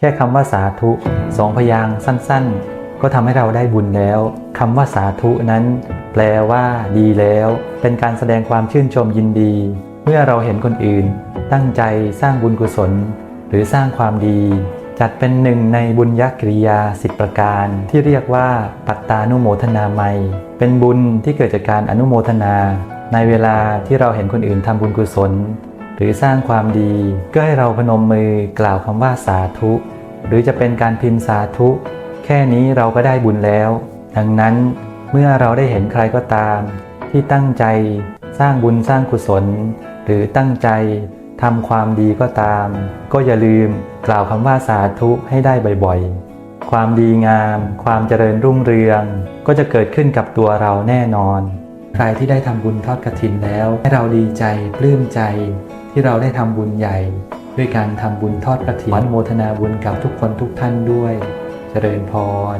แค่คำว่าสาธุสองพยางสั้นๆ ก็ทำให้เราได้บุญแล้วคำว่าสาธุนั้น แปลว่า ดีแล้ว เป็นการแสดงความชื่นชมยินดี เมื่อเราเห็นคนอื่น ตั้งใจสร้างบุญกุศล หรือสร้างความดี จัดเป็นหนึ่งในบุญยักริยาสิบประการ ที่เรียกว่าปัตตานุโมทนาไมยเป็นบุญที่เกิดจากการอนุโมทนา ในเวลาที่เราเห็นคนอื่นทำบุญกุศล หรือสร้างความดี ก็ให้เราพนมมือกล่าวคำว่าสาธุ หรือจะเป็นการพิมพ์สาธุ แค่นี้เราก็ได้บุญแล้ว ดังนั้นเมื่อเราได้เห็นใครก็ตาม ที่ตั้งใจสร้างบุญสร้างกุศล หรือตั้งใจทำความดีก็ตาม ก็อย่าลืมกล่าวคำว่าสาธุให้ได้บ่อยๆ ความดีงาม ความเจริญรุ่งเรือง ก็จะเกิดขึ้นกับตัวเราแน่นอน ใครที่ได้ทำบุญทอดกระถินแล้ว ให้เราดีใจปลื้มใจ ที่เราได้ทำบุญใหญ่ ด้วยการทำบุญทอดกระถิ่นโมทนาบุญกับทุกคนทุกท่านด้วย เจริญพร